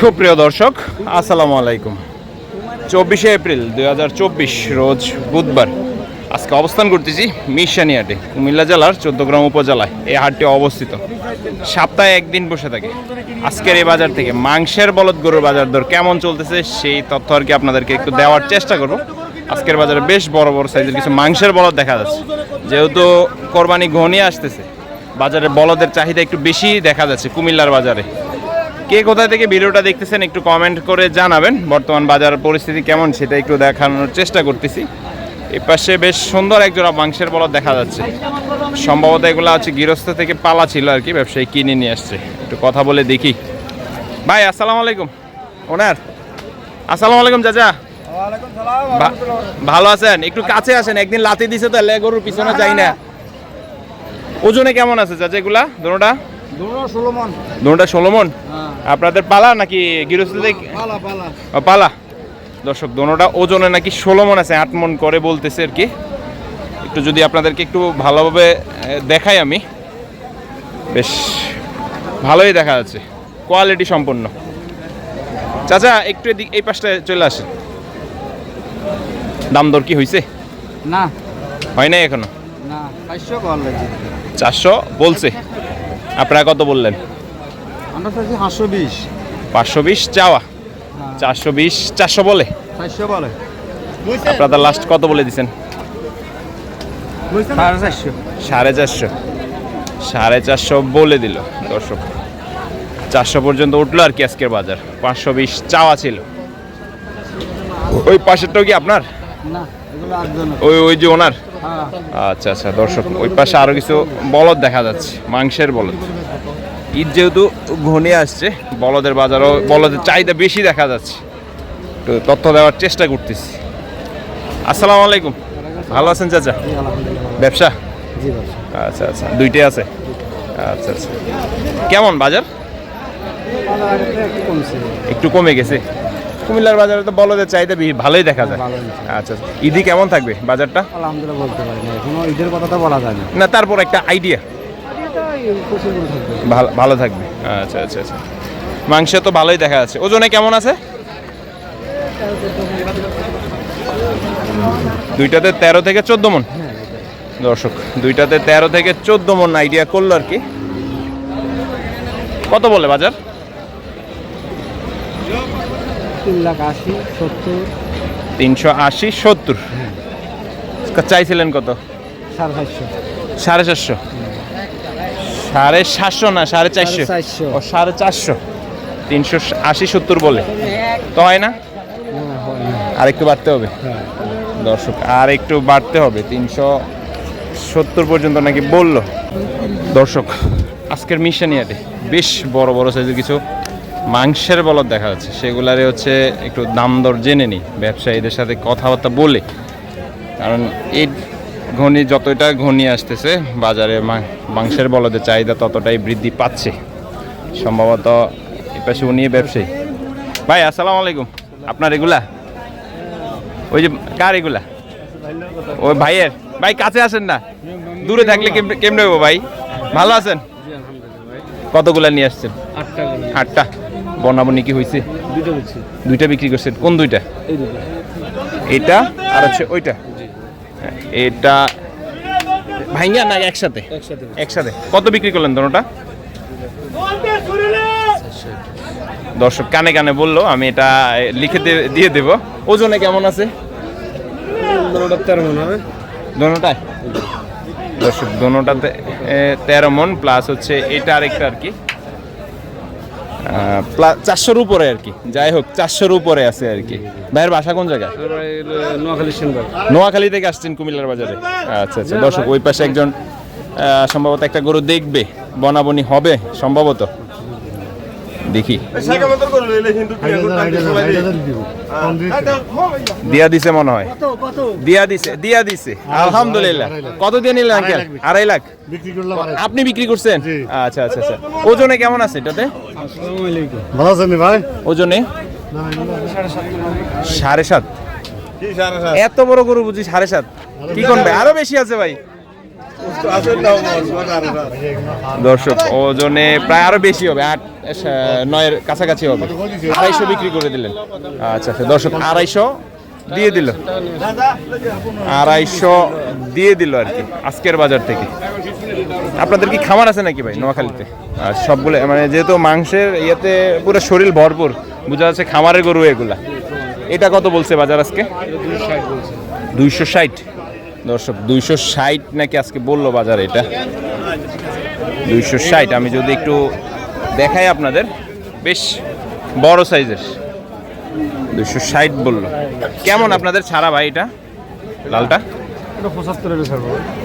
সুপ্রিয় দর্শক, আসসালামু আলাইকুম। চব্বিশে এপ্রিল দু হাজার চব্বিশ, রোজ বুধবার। আজকে অবস্থান করতেছি মিশানিয়াটে কুমিল্লা জেলার চোদ্দগ্রাম উপজেলায়। এই হাটটি অবস্থিত। সপ্তাহে একদিন বসে থাকে। আজকের এই বাজার থেকে মাংসের বলদ গরুর বাজার দর কেমন চলতেছে সেই তথ্য আর কি আপনাদেরকে একটু দেওয়ার চেষ্টা করব। আজকের বাজারে বেশ বড় বড় সাইজের কিছু মাংসের বলদ দেখা যাচ্ছে। যেহেতু কোরবানি ঘনিয়ে আসতেছে, বাজারে বলদের চাহিদা একটু বেশি দেখা যাচ্ছে কুমিল্লার বাজারে। কে কোথা থেকে ভিডিওটা দেখতেছেন একটু কমেন্ট করে জানাবেন। বর্তমান বাজার পরিস্থিতি কেমন সেটা একটু দেখানোর চেষ্টা করতেছি। এ পাশে বেশ সুন্দর একজোড়া মাংসের বলদ দেখা যাচ্ছে। সম্ভবত এগুলো হচ্ছে গৃহস্থ থেকে পালা ছিল আর কি ব্যবসায়ী কিনে নিয়ে আসছে। একটু কথা বলে দেখি। ভাই আসসালামু আলাইকুম। ওনার। আসসালামু আলাইকুম চাচা। ভালো আছেন? একটু কাছে আসেন একদিন লাতি দিছে তো লে গরুর পিছনে যাই না। ওজনে কেমন আছে চাচা এগুলা দুটোটা মন ষোলো মন হ্যাঁ। আপনাদের পালা নাকি গৃহস্থ পালা পালা ও, পালা। দর্শক দোনোটা ওজনে নাকি ষোলো মন আছে আট মন করে বলতেছে আর কি। একটু যদি আপনাদেরকে একটু ভালোভাবে দেখাই আমি। বেশ ভালোই দেখা যাচ্ছে। কোয়ালিটি সম্পন্ন। চাচা একটু এদিক এই পাশটায় চলে আসেন। দাম দর কি হয়েছে না। হয় নাই এখনও? চারশো বলছে। আপনারা কত বললেন? আমরা চাইছি পাঁচশো বিশ। পাঁচশো বিশ চাওয়া। চারশো বিশ চারশো বলে? চারশো বলে। আপনাদের লাস্ট কত বলে দিছেন? সাড়ে চারশো। সাড়ে চারশো। সাড়ে চারশো বলে দিল দর্শক। চারশো পর্যন্ত উঠল আর কি আজকের বাজার। পাঁচশো বিশ চাওয়া ছিল। ওই পাশেরটাও কি আপনার? না এগুলো আটজন ওই ওই যে ওনার? হ্যাঁ আচ্ছা আচ্ছা দর্শক ওই পাশে আরও কিছু বলদ দেখা যাচ্ছে মাংসের বলদ। ঈদ যেহেতু ঘনিয়ে আসছে বলদের বাজারও বলদের চাহিদা বেশি দেখা যাচ্ছে। একটু তথ্য দেওয়ার চেষ্টা করতেছি। আসসালামু আলাইকুম। ভালো আছেন চাচা? ব্যবসা? আচ্ছা আচ্ছা দুইটাই আছে? আচ্ছা আচ্ছা। কেমন বাজার? একটু কমে গেছে। কুমিল্লার বাজারে তো বলদের চাহিদা ভালোই দেখা যায়। আচ্ছা ঈদি কেমন থাকবে বাজারটা? আলহামদুলিল্লাহ বলতে পারি না এখনও ঈদের কথা তো বলা যায় না। না তারপর একটা আইডিয়া ভালো ভালো থাকবে। আচ্ছা আচ্ছা আচ্ছা। মাংস তো ভালোই দেখা যাচ্ছে। ওজনে কেমন আছে? দুইটাতে তেরো থেকে চোদ্দ মন। দর্শক দুইটাতে তেরো থেকে চোদ্দ মন আইডিয়া করল আর কি। কত বলে বাজার? তিন লাখ আশি সত্তর। তিনশো আশি সত্তর। চাইছিলেন কত? সাড়ে চারশো। সাড়ে চারশো। সাড়ে সাতশো না সাড়ে চারশো। ও সাড়ে চারশো। তিনশো আশি সত্তর বলে। তো হয় না? না আর একটু বাড়তে হবে। হ্যাঁ। দর্শক আর একটু বাড়তে হবে। তিনশো সত্তর পর্যন্ত নাকি বলল। দর্শক আজকের মিশন ইয়াতে বেশ বড় বড় সাইজের কিছু মাংসের বলদ দেখা যাচ্ছে। সেগুলারে হচ্ছে একটু দাম দর জেনে নিই ব্যবসায়ীদের সাথে কথাবার্তা বলে। কারণ এই ঘনি যতটা ঘনি আসতেছে বাজারে মাংসের বলদের চাহিদা ততটাই বৃদ্ধি পাচ্ছে। সম্ভবত পাশে উনি ব্যবসায়ী। ভাই আসসালামু আলাইকুম। আপনার এগুলা? ওই যে কার এগুলা? ওই ভাইয়ের? ভাই কাছে আসেন না। দূরে থাকলে কেমনে- হব ভাই? ভালো আছেন? কতগুলা নিয়ে আসছেন? আটটা আটটা। বনাবনি কি হয়েছে? দুইটা বিক্রি করছেন। কোন দুইটা? এটা আর হচ্ছে ওইটা? হ্যাঁ, এটা ভাইঙ্গা না একসাথে? একসাথে একসাথে। কত বিক্রি করলেন দোনোটা? দর্শক কানে কানে বলল আমি এটা লিখে দিয়ে দেব। ওজনে কেমন আছে? মনে দোনোটায়? দর্শক দোনোটাতে তেরো মন প্লাস হচ্ছে এটা আরেকটা আর কি। চারশোর উপরে আর কি। যাই হোক চারশোর উপরে আছে আর কি। ভাইয়ের বাসা কোন জায়গায়? নোয়াখালী থেকে আসছেন কুমিল্লার বাজারে? আচ্ছা আচ্ছা। দর্শক ওই পাশে একজন সম্ভবত একটা গরু দেখবে বনাবনি হবে সম্ভবত। দেখি। দিয়া দিছে মনে হয়। দিয়া দিছে দিয়া দিছে। আলহামদুলিল্লাহ। কত দিয়ে নিলেন আঙ্কেল? আড়াই লাখ? আপনি বিক্রি করছেন? আচ্ছা আচ্ছা আচ্ছা। ওজনে কেমন আছে এটাতে? ভালো আছেন ভাই? ওজনে? সাড়ে সাত। এত বড় গরু বুঝি সাড়ে সাত। কি করবে আরও বেশি আছে ভাই। দর্শক, ওজনে প্রায় আরও বেশি হবে, আট নয়ের কাছাকাছি হবে। আড়াইশো বিক্রি করে দিলেন। আচ্ছা আচ্ছা দর্শক, আড়াইশো দিয়ে দিল। আড়াইশো দিয়ে দিল আর কি, আজকের বাজার থেকে। আপনাদের কি খামার আছে নাকি ভাই, নোয়াখালীতে? আর সবগুলো মানে যেহেতু মাংসের ইয়েতে পুরো শরীর ভরপুর, বোঝা যাচ্ছে খামারের গরু এগুলা। এটা কত বলছে বাজার আজকে? দুইশো ষাট? দর্শক দুইশো ষাট নাকি আজকে বলল বাজার এটা? দুইশো ষাট আমি যদি একটু দেখাই আপনাদের। বেশ বড় সাইজের। দুইশো ষাট বলল। কেমন আপনাদের ছাড়া ভাই এটা? লালটা?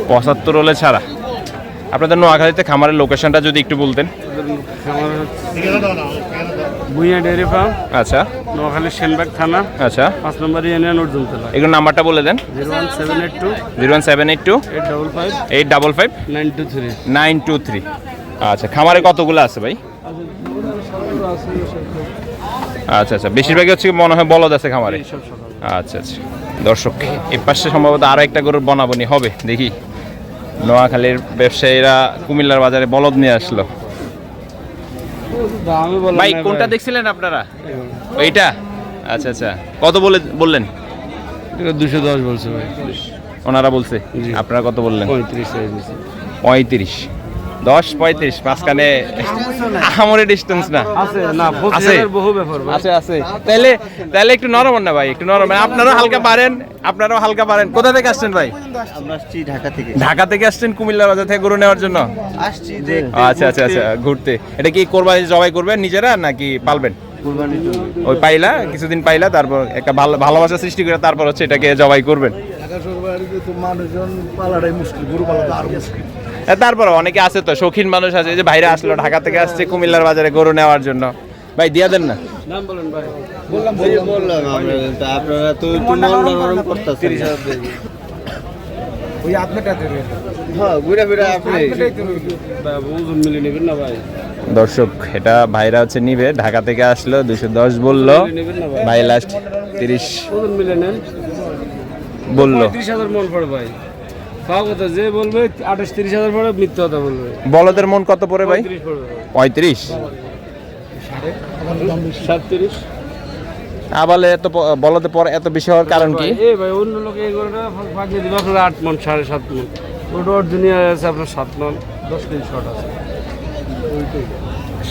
পঁচাত্তর হলে ছাড়া। আপনাদের নোয়াখালীতে খামারের লোকেশনটা যদি একটু বলতেন। Bhuiya dairy farm. আচ্ছা। নোয়াখালী সেনবাগ থানা। আচ্ছা। পাঁচ নম্বর ইউনিয়ন অর্জুন তলা। এগুলোর নাম্বারটা বলে দেন। Zero one seven eight two. Zero one seven eight two. Eight double five. Eight double five. Nine two three. Nine two three. আচ্ছা খামারে কতগুলো আছে ভাই? আচ্ছা আচ্ছা। বেশিরভাগই হচ্ছে মনে হয় বলদ আছে খামারে? আচ্ছা আচ্ছা। দর্শক এ পাশে সম্ভবত আরও একটা গরুর বনাবনি হবে। দেখি। নোয়াখালীর ব্যবসায়ীরা কুমিল্লার বাজারে বলদ নিয়ে আসলো। ভাই কোনটা দেখছিলেন আপনারা? এইটা? আচ্ছা আচ্ছা। কত বলে বললেন? দুশো দশ বলছে ভাই। ওনারা বলছে। আপনারা কত বললেন? পঁয়ত্রিশ পঁয়ত্রিশ। দশ পঁয়ত্রিশ মাঝখানে আমারে ডিস্টেন্স না। আছে আছে। বহু ব্যাপার আছে আছে। তাহলে তাহলে একটু নরম না ভাই একটু নরম। আপনারাও হালকা পারেন আপনারাও হালকা পারেন। কোথা থেকে আসছেন ভাই? ঢাকা থেকে। ঢাকা থেকে আসছেন কুমিল্লার বাজার থেকে গরু নেওয়ার জন্য? আসছি আচ্ছা আচ্ছা আচ্ছা ঘুরতে। এটা কি কোরবানি জবাই করবেন নিজেরা নাকি পালবেন? ওই পাইলা কিছুদিন পাইলা তারপর একটা ভালো ভালোবাসা সৃষ্টি করে তারপর হচ্ছে এটাকে জবাই করবেন। মানুষজন পালাটাই মুশকিল গরু পালা তো আরও মুশকিল। তারপর অনেকে আছে তো শৌখিন মানুষ আছে যে ভাইরা আসলো ঢাকা থেকে আসছে কুমিল্লার বাজারে গরু নেওয়ার জন্য। ভাই দিয়া দেন না। নাম বলেন ভাই। এই বললাম আপনারা তো একটু নরম নরম করতেছেন। ওই আপনারটা হ্যাঁ ঘুরে ফিরে আপনি। মিলে নেবেন না ভাই। দর্শক এটা ভাইরা হচ্ছে নিবে ঢাকা থেকে আসলো দুশো দশ বলল। ভাই। লাস্ট তিরিশ ওজন মিলে নেন। বলল। তিরিশ হাজার মন পড়ে ভাই। পাওয়া কথা যে বলবে আঠাশ তিরিশ হাজার পড়ে মিথ্যা কথা বলবে। বলদের মন কত পড়ে ভাই? পঁয়ত্রিশ সাতত্রিশ। আবালে এত বলতে পর এত বেশি হওয়ার কারণ কি? এ ভাই অন্য লোক এই গরুটা ফাঁকি দিবে আপনার আট মন সাড়ে সাত মন। ওটা দুনিয়া আছে আপনার সাত মন দশ কেজি শর্ট আছে।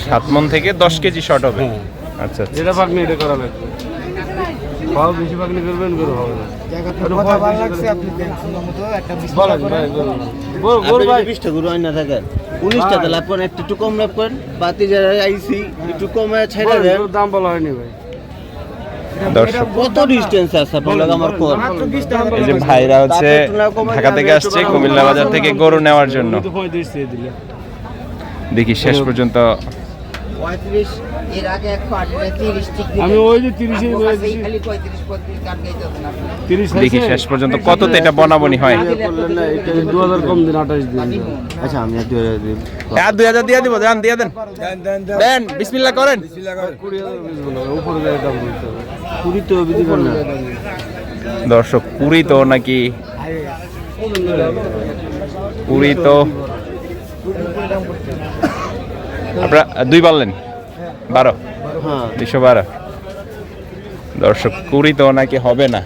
সাত মন থেকে দশ কেজি শর্ট হবে? হ্যাঁ। আচ্ছা আচ্ছা। যেটা পাকনি এটা করা লাগবে। খাওয়া বেশি পাকনি করবেন গরু হবে একটু কম লাভ করেন বাতি যারা আইসি একটু কমে ছেড়ে দেন। দাম বলা হয়নি ভাই। কত ডিস্টেন্স আছে আপনার লগে আমার কোন এই যে ভাইরা হচ্ছে ঢাকা থেকে আসছে কুমিল্লা বাজার থেকে গরু নেওয়ার জন্য। দেখি শেষ পর্যন্ত পঁয়ত্রিশ এর আগে একশো আটত্রিশ তিরিশ আমি ওই যে তিরিশে খালি পঁয়ত্রিশ পঁয়ত্রিশ কাট গাইতেছেন আপনি। তিরিশ দেখি শেষ পর্যন্ত কততে এটা বনাবনি হয়? দু হাজার কম দিন আঠাশ দিন। আচ্ছা আমি আর হাজার দিই আর দুই হাজার দিয়ে দিব দেন দিয়ে দেন। দেন বিসমিল্লাহ করেন। কুড়ি হবে কুড়ি তো বিধি না দর্শক পুরী তো নাকি পুরী তো আপনারা দুই বললেন। বারো? হ্যাঁ। দুইশো বারো। দর্শক কুড়ি তো নাকি হবে না।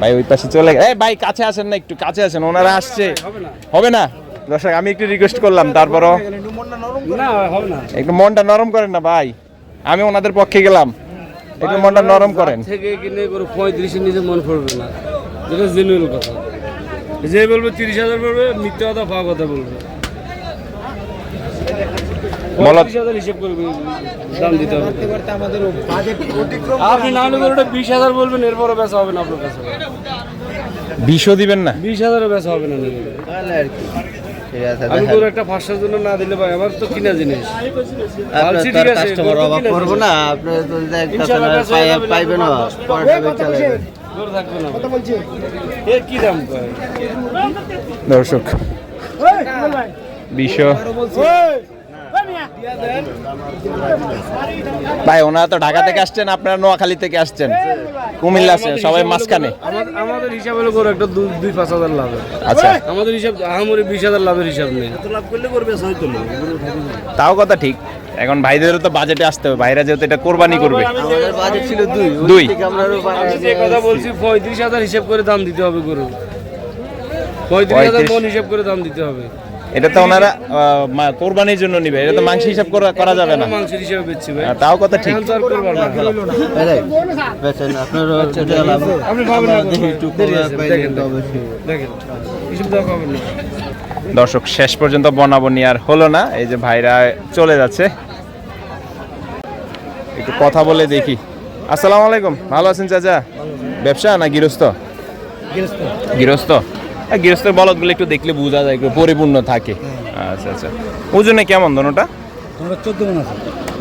ভাই ওই পাশে চলে গে- এই ভাই কাছে আসেন না একটু কাছে আসেন ওনারা আসছে। হবে না? দর্শক আমি একটু রিকোয়েস্ট করলাম তারপরও না হবে না। একটু মনটা নরম করেন না ভাই। আমি ওনাদের পক্ষে গেলাম। একটু মনটা নরম করেন। থেকে কিনে করে পঁয়ত্রিশের নিচে মন পড়বে না। যেটা জেনুইন কথা। যে বলব তিরিশ হাজার পড়বে মিথ্যা কথা পাওয়া কথা বলবে। বলো। হিসেব করবে দাম দিতে হবে। আপনি না হলে ওটা বিশ হাজার বলবেন এরপরও বেচা হবে না আপনার কাছে বিষও দিবেন না? বিশ হাজারও বেচা হবে না আর কি আমি তোর একটা জন্য না দিলে ভাই আমার তো কিনা জিনিস। কাস্টমার অভাব করব না আপনি তো না দর্শক বিষ ভাই ওনারা তো ঢাকা থেকে আসছেন আপনারা নোয়াখালী থেকে আসছেন। কুমিল্লা আসছেন সবাই মাঝখানে। আমাদের আমাদের হিসাব হলো গরু একটা দুই দুই পাঁচ হাজার লাভ আচ্ছা। আমাদের হিসাব আহামরি বিশ হাজার লাভের হিসাব নেই। লাভ করলে করবে তাও কথা ঠিক। এখন ভাইদেরও তো বাজেটে আসতে হবে। ভাইরা যেহেতু এটা কোরবানি করবে। আমাদের বাজেট ছিল দুই। দুই। থেকে আমরা আরও বাড়াই আমি যে কথা বলছি পঁয়ত্রিশ হাজার হিসাব করে দাম দিতে হবে গরু। পঁয়ত্রিশ হাজার। মন হিসাব করে দাম দিতে হবে। এটা তো ওনারা আহ, কোরবানির জন্য নিবে। এটা তো মাংস হিসাব করা করা যাবে না। হিসাবে বেচছি ভাই। তাও কথা ঠিক। না। দর্শক শেষ পর্যন্ত বনাবনি আর হলো না। এই যে ভাইরা চলে যাচ্ছে। একটু কথা বলে দেখি। আসসালামু আলাইকুম। ভালো আছেন চাচা? ব্যবসা না গৃহস্থ। গৃহস্থ। গৃহস্থের বলদগুলো একটু দেখলে বোঝা যায় একটু পরিপূর্ণ থাকে। আচ্ছা আচ্ছা। ওজনে কেমন দোনোটা?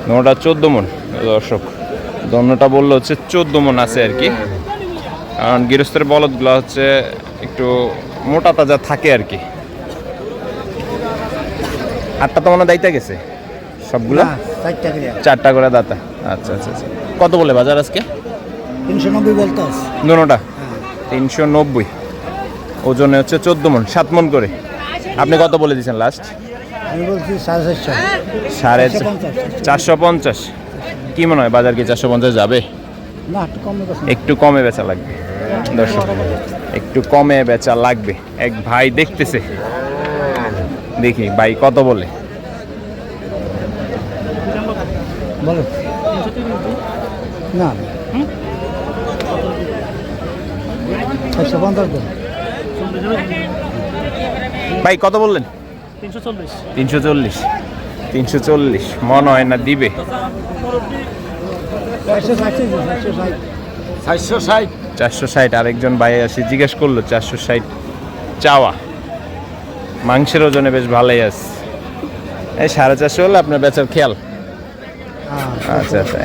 দোনোটা চোদ্দ মন দর্শক। দোনোটা বলল হচ্ছে চোদ্দ মন আছে আর কি। কারণ গৃহস্থের বলদগুলো হচ্ছে একটু মোটা তাজা থাকে আর কি। আটটা তো মনে দায়িত্ব গেছে? সবগুলো? চারটা করে। দাতা। আচ্ছা আচ্ছা আচ্ছা। কত বলে বাজার আজকে? তিনশো নব্বই বলতে দুটা তিনশো নব্বই। ওজনে হচ্ছে চোদ্দ মন সাত মন করে। আপনি কত বলে দিয়েছেন লাস্ট আমি বলছি সাড়ে চারশো। সাড়ে চারশো পঞ্চাশ। কি মনে হয় বাজার কি চারশো পঞ্চাশ যাবে? একটু কম বেচা লাগবে। দর্শক একটু কমে বেচা লাগবে। এক ভাই দেখতেছে। দেখি ভাই কত বলে? না। চারশো পঞ্চাশ দেন ভাই কত বললেন? তিনশো চল্লিশ। তিনশো চল্লিশ। মন হয় না দিবে। চারশো ষাট আরেকজন ভাই আসে জিজ্ঞেস করল চারশো ষাট চাওয়া। মাংসের ওজনে বেশ ভালোই আছে। এই সাড়ে চারশো হলে আপনার বেচার খেয়াল। হ্যাঁ আচ্ছা আচ্ছা।